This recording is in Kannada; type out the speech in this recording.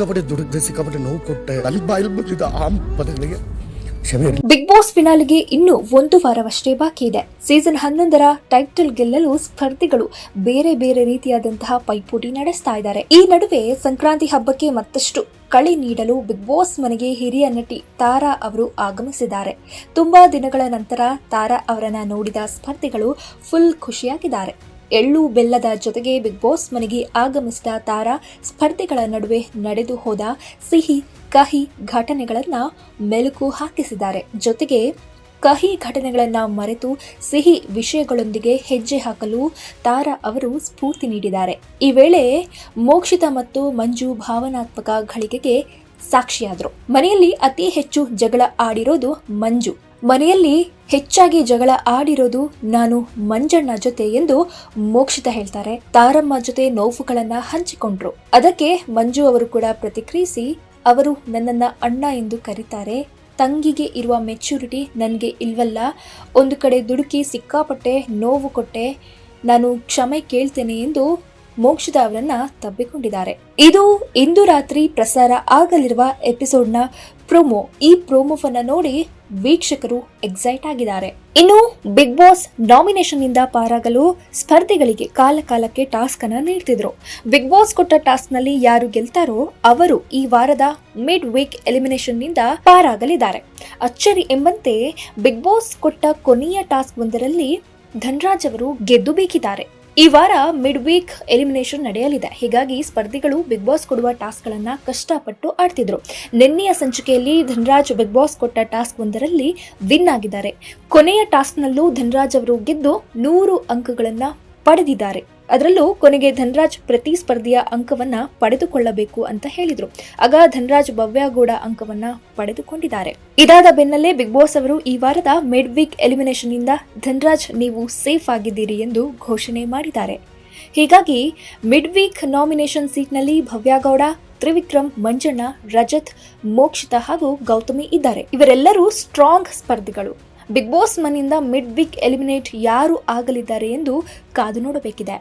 ಸಿಕ್ಕಾಪಟ್ಟೆ ದುಡುಕ್ದೆ ಸಿಕ್ಕಾಪಟ್ಟೆ ನೋವು ಕೊಟ್ಟೆ. ನನ್ನ ಬಾಯಲ್ಲಿ ಬಂದಿದ್ದ ಆ ಪದಗಳಿಗೆ ಬಿಗ್ ಬಾಸ್ ಫಿನಾಲಿಗೆ ಇನ್ನು ಒಂದು ವಾರವಷ್ಟೇ ಬಾಕಿ ಇದೆ. ಸೀಸನ್ ಹನ್ನೊಂದರ ಟೈಟಲ್ ಗೆಲ್ಲಲು ಸ್ಪರ್ಧಿಗಳು ಬೇರೆ ಬೇರೆ ರೀತಿಯಾದಂತಹ ಪೈಪೋಟಿ ನಡೆಸ್ತಾ ಇದ್ದಾರೆ. ಈ ನಡುವೆ ಸಂಕ್ರಾಂತಿ ಹಬ್ಬಕ್ಕೆ ಮತ್ತಷ್ಟು ಕಳೆ ನೀಡಲು ಬಿಗ್ ಬಾಸ್ ಮನೆಗೆ ಹಿರಿಯ ನಟಿ ತಾರಾ ಅವರು ಆಗಮಿಸಿದ್ದಾರೆ. ತುಂಬಾ ದಿನಗಳ ನಂತರ ತಾರಾ ಅವರನ್ನ ನೋಡಿದ ಸ್ಪರ್ಧಿಗಳು ಫುಲ್ ಖುಷಿಯಾಗಿದ್ದಾರೆ. ಎಳ್ಳು ಬೆಲ್ಲದ ಜೊತೆಗೆ ಬಿಗ್ ಬಾಸ್ ಮನೆಗೆ ಆಗಮಿಸಿದ ತಾರಾ ಸ್ಪರ್ಧೆಗಳ ನಡುವೆ ನಡೆದು ಹೋದ ಸಿಹಿ ಕಹಿ ಘಟನೆಗಳನ್ನ ಮೆಲುಕು ಹಾಕಿಸಿದ್ದಾರೆ. ಜೊತೆಗೆ ಕಹಿ ಘಟನೆಗಳನ್ನ ಮರೆತು ಸಿಹಿ ವಿಷಯಗಳೊಂದಿಗೆ ಹೆಜ್ಜೆ ಹಾಕಲು ತಾರಾ ಅವರು ಸ್ಫೂರ್ತಿ ನೀಡಿದ್ದಾರೆ. ಈ ವೇಳೆ ಮೋಕ್ಷಿತ ಮತ್ತು ಮಂಜು ಭಾವನಾತ್ಮಕ ಘಳಿಗೆಗೆ ಸಾಕ್ಷಿಯಾದರು. ಮನೆಯಲ್ಲಿ ಅತಿ ಹೆಚ್ಚು ಜಗಳ ಆಡಿರೋದು ಮಂಜು. ಮನೆಯಲ್ಲಿ ಹೆಚ್ಚಾಗಿ ಜಗಳ ಆಡಿರೋದು ನಾನು ಮಂಜಣ್ಣ ಜೊತೆ ಎಂದು ಮೋಕ್ಷಿತ ಹೇಳ್ತಾರೆ. ತಾರಮ್ಮ ಜೊತೆ ನೋವುಗಳನ್ನ ಹಂಚಿಕೊಂಡ್ರು. ಅದಕ್ಕೆ ಮಂಜು ಅವರು ಕೂಡ ಪ್ರತಿಕ್ರಿಯಿಸಿ, ಅವರು ನನ್ನನ್ನ ಅಣ್ಣ ಎಂದು ಕರೀತಾರೆ. ತಂಗಿಗೆ ಇರುವ ಮೆಚ್ಯೂರಿಟಿ ನನಗೆ ಇಲ್ವಲ್ಲ. ಒಂದು ಕಡೆ ದುಡುಕಿ ಸಿಕ್ಕಾಪಟ್ಟೆ ನೋವು ಕೊಟ್ಟೆ. ನಾನು ಕ್ಷಮೆ ಕೇಳ್ತೇನೆ ಎಂದು ಮೋಕ್ಷಿತ ಅವರನ್ನ ತಬ್ಬಿಕೊಂಡಿದ್ದಾರೆ. ಇದು ಇಂದು ರಾತ್ರಿ ಪ್ರಸಾರ ಆಗಲಿರುವ ಎಪಿಸೋಡ್ನ ಪ್ರೋಮೋ. ಈ ಪ್ರೋಮೋವನ್ನ ನೋಡಿ ವೀಕ್ಷಕರು ಎಕ್ಸೈಟ್ ಆಗಿದ್ದಾರೆ. ಇನ್ನು ಬಿಗ್ ಬಾಸ್ ನಾಮಿನೇಷನ್ ಇಂದ ಪಾರಾಗಲು ಸ್ಪರ್ಧಿಗಳಿಗೆ ಕಾಲ ಕಾಲಕ್ಕೆ ಟಾಸ್ಕ್ ಅನ್ನ ನೀಡ್ತಿದ್ರು. ಬಿಗ್ ಬಾಸ್ ಕೊಟ್ಟ ಟಾಸ್ಕ್ನಲ್ಲಿ ಯಾರು ಗೆಲ್ತಾರೋ ಅವರು ಈ ವಾರದ ಮಿಡ್ ವೀಕ್ ಎಲಿಮಿನೇಷನ್ನಿಂದ ಪಾರಾಗಲಿದ್ದಾರೆ. ಅಚ್ಚರಿ ಎಂಬಂತೆ ಬಿಗ್ ಬಾಸ್ ಕೊಟ್ಟ ಕೊನೆಯ ಟಾಸ್ಕ್ ಒಂದರಲ್ಲಿ ಧನ್ರಾಜ್ ಅವರು ಗೆದ್ದು ಬೀಗಿದ್ದಾರೆ ಈ ವಾರ ಮಿಡ್ ವೀಕ್ ಎಲಿಮಿನೇಷನ್ ನಡೆಯಲಿದೆ. ಹೀಗಾಗಿ ಸ್ಪರ್ಧಿಗಳು ಬಿಗ್ ಬಾಸ್ ಕೊಡುವ ಟಾಸ್ಕ್ ಗಳನ್ನ ಕಷ್ಟಪಟ್ಟು ಆಡ್ತಿದ್ರು. ನಿನ್ನೆಯ ಸಂಚಿಕೆಯಲ್ಲಿ ಧನ್ರಾಜ್ ಬಿಗ್ ಬಾಸ್ ಕೊಟ್ಟ ಟಾಸ್ಕ್ ಒಂದರಲ್ಲಿ ವಿನ್ ಆಗಿದ್ದಾರೆ. ಕೊನೆಯ ಟಾಸ್ಕ್ನಲ್ಲೂ ಧನ್ರಾಜ್ ಅವರು ಗೆದ್ದು ನೂರು ಅಂಕಗಳನ್ನ ಪಡೆದಿದ್ದಾರೆ. ಅದರಲ್ಲೂ ಕೊನೆಗೆ ಧನ್ರಾಜ್ ಪ್ರತಿ ಸ್ಪರ್ಧಿಯ ಅಂಕವನ್ನ ಪಡೆದುಕೊಳ್ಳಬೇಕು ಅಂತ ಹೇಳಿದ್ರು. ಆಗ ಧನ್ರಾಜ್ ಭವ್ಯಗೌಡ ಅಂಕವನ್ನ ಪಡೆದುಕೊಂಡಿದ್ದಾರೆ. ಇದಾದ ಬೆನ್ನಲ್ಲೇ ಬಿಗ್ ಬಾಸ್ ಅವರು ಈ ವಾರದ ಮಿಡ್ ವೀಕ್ ಎಲಿಮಿನೇಷನ್ ಇಂದ ಧನ್ರಾಜ್ ನೀವು ಸೇಫ್ ಆಗಿದ್ದೀರಿ ಎಂದು ಘೋಷಣೆ ಮಾಡಿದ್ದಾರೆ. ಹೀಗಾಗಿ ಮಿಡ್ ವೀಕ್ ನಾಮಿನೇಷನ್ ಸೀಟ್ನಲ್ಲಿ ಭವ್ಯಗೌಡ, ತ್ರಿವಿಕ್ರಮ್, ಮಂಜಣ್ಣ, ರಜತ್, ಮೋಕ್ಷಿತ ಹಾಗೂ ಗೌತಮಿ ಇದ್ದಾರೆ. ಇವರೆಲ್ಲರೂ ಸ್ಟ್ರಾಂಗ್ ಸ್ಪರ್ಧಿಗಳು. ಬಿಗ್ ಬಾಸ್ ಮನಿಂದ ಮಿಡ್ ವೀಕ್ ಎಲಿಮಿನೇಟ್ ಯಾರು ಆಗಲಿದ್ದಾರೆ ಎಂದು ಕಾದು ನೋಡಬೇಕಿದೆ.